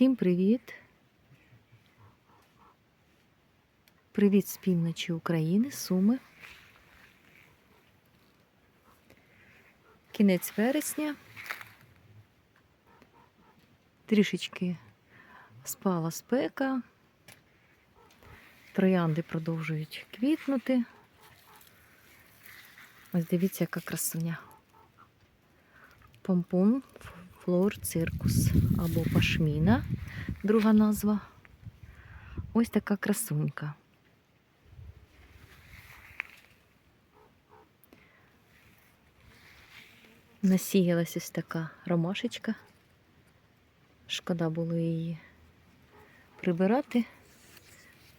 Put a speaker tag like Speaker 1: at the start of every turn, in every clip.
Speaker 1: Всім привіт! Привіт з півночі України, Суми. Кінець вересня. Трішечки спала спека. Троянди продовжують квітнути. Ось дивіться, яка красуня. Помпон флор циркус або пашміна, друга назва. Ось така красунька. Насіялась ось така ромашечка. Шкода було її прибирати.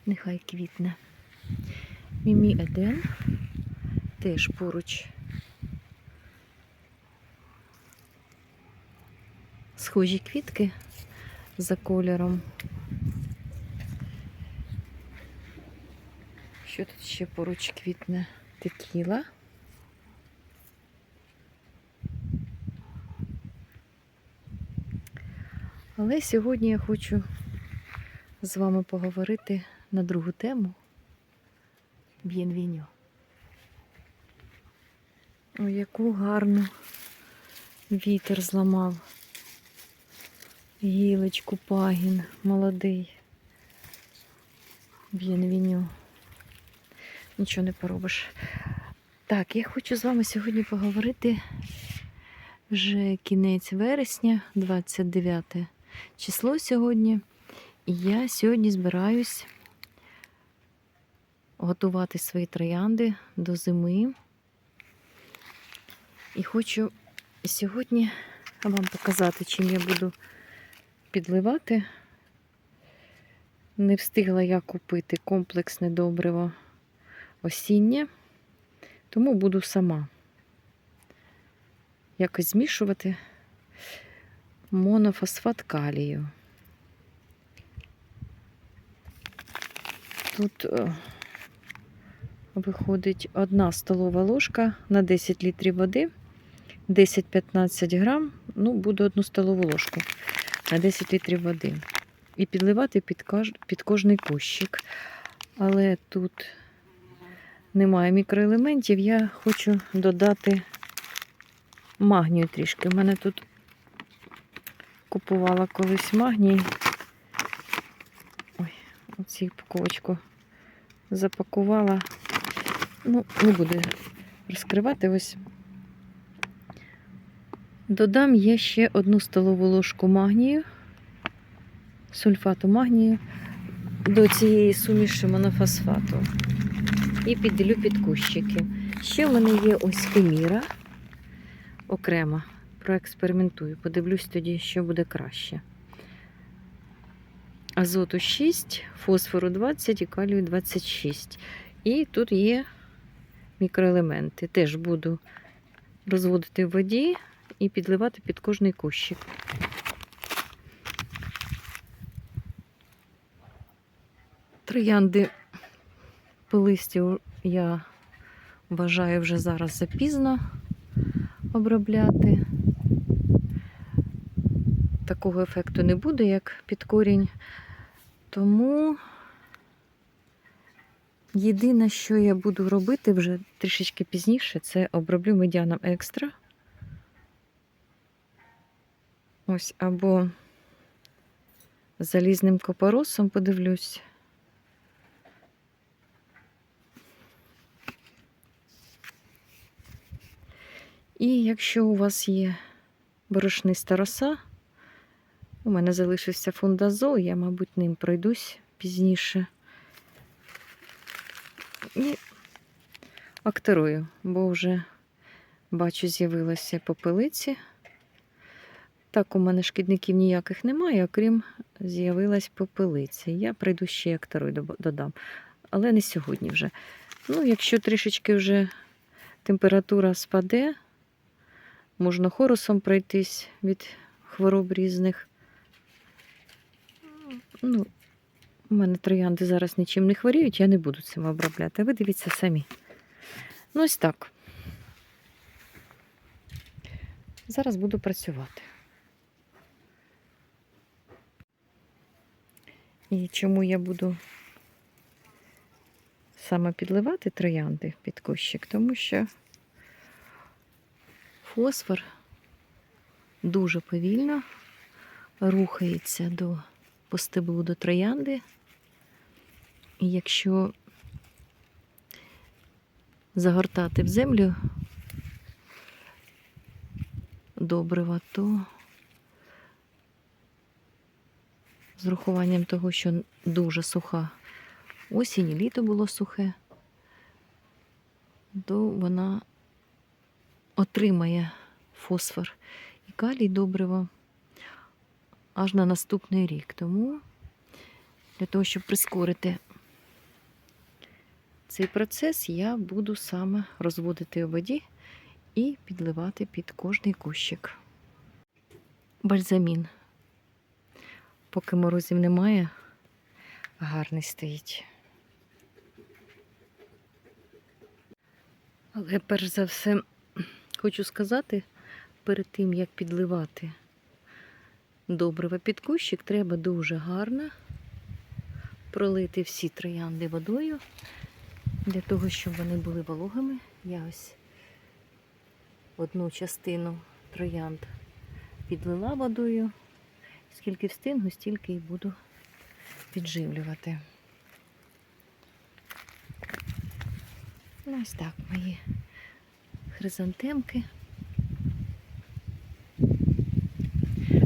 Speaker 1: Нехай квітне. Мімі Еден теж поруч. Схожі квітки за кольором. Що тут ще поруч квітне? Текіла. Але сьогодні я хочу з вами поговорити на другу тему Б'єнвіньо. Ой, яку гарну вітер зламав. Гілочку, пагін, молодий. Б'єнвіньо. Нічого не поробиш. Так, я хочу з вами сьогодні поговорити вже кінець вересня, 29 число сьогодні. І я сьогодні збираюсь готувати свої троянди до зими. І хочу сьогодні вам показати, чим я буду підливати. Не встигла я купити комплексне добриво осіннє, тому буду сама якось змішувати монофосфат калію. Тут е, виходить одна столова ложка на 10 літрів води, 10-15 грам, ну, буду одну столову ложку на 10 літрів води. І підливати під, кож... під кожний кущик. Але тут немає мікроелементів, я хочу додати магнію трішки. У мене тут купувала колись магній. Ой, оцю упаковочку запакувала. Ну, не буду розкривати ось. Додам я ще одну столову ложку магнію, сульфату магнію до цієї суміші монофосфату. І підділю під кущики. Ще в мене є ось химіра окремо. Проекспериментую. Подивлюсь тоді, що буде краще. Азоту 6, фосфору 20 і калію 26. І тут є мікроелементи. Теж буду розводити в воді і підливати під кожний кущик. Троянди по листю я вважаю вже зараз запізно обробляти. Такого ефекту не буде, як під корінь. Тому єдине, що я буду робити вже трішечки пізніше, це оброблю медіаном екстра. Ось або залізним копоросом подивлюсь. І якщо у вас є борошниста роса, у мене залишився фундазол, я, мабуть, ним пройдусь пізніше. І акторую, бо вже бачу, з'явилася попелиці. Так, у мене шкідників ніяких немає, окрім з'явилась попелиця. Я прийду ще акторую додам. Але не сьогодні вже. Ну, якщо трішечки вже температура спаде, можна хорусом пройтись від хвороб різних. Ну, у мене троянди зараз нічим не хворіють, я не буду цим обробляти. Ви дивіться самі. Ну, ось так. Зараз буду працювати. І чому я буду саме підливати троянди під кущик? Тому що фосфор дуже повільно рухається до по стеблу до троянди. І якщо загортати в землю добрива, то з урахуванням того, що дуже суха осінь, і літо було сухе, то вона отримає фосфор і калій добрива аж на наступний рік. Тому для того, щоб прискорити цей процес, я буду саме розводити у воді і підливати під кожний кущик. Бальзамін. Поки морозів немає, гарний стоїть. Але перш за все хочу сказати, перед тим як підливати добрива під кущик, треба дуже гарно пролити всі троянди водою для того, щоб вони були вологими. Я ось одну частину троянд підлила водою. Скільки встигну, стільки і буду підживлювати. Ну, Ось так мої хризантемки.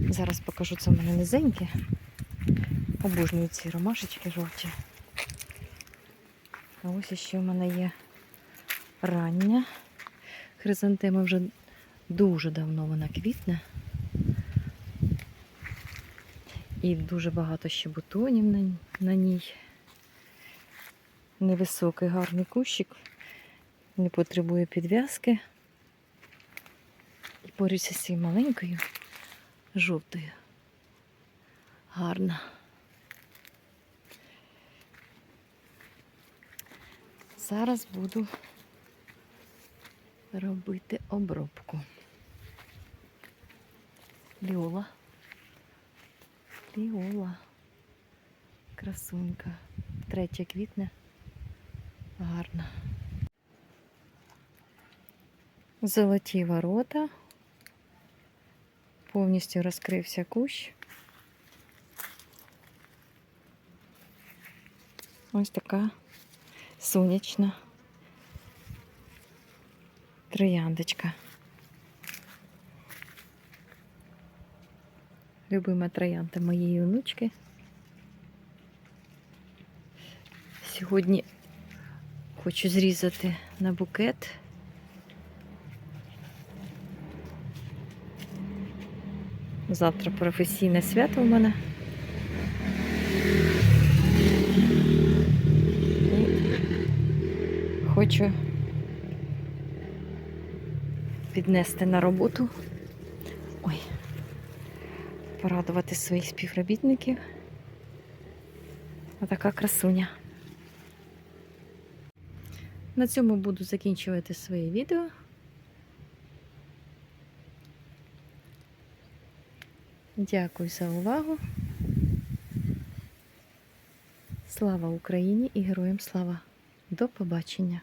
Speaker 1: Зараз покажу це в мене низеньке. Обожнюю ці ромашечки жовті. А ось ще в мене є рання. Хризантема вже дуже давно вона квітне. І дуже багато ще бутонів на, на ній. Невисокий гарний кущик, не потребує підв'язки. І поряд з цією маленькою жовтою. Гарна. Зараз буду робити обробку. Ліола. Ліола. Красунька. Третя квітне. Гарна. Золоті ворота. Повністю розкрився кущ. Ось така сонячна трояндочка. Любима троянда моєї онучки. Сьогодні хочу зрізати на букет. Завтра професійне свято у мене. Хочу піднести на роботу. Порадувати своїх співробітників. Отака красуня. На цьому буду закінчувати своє відео. Дякую за увагу. Слава Україні і героям слава! До побачення!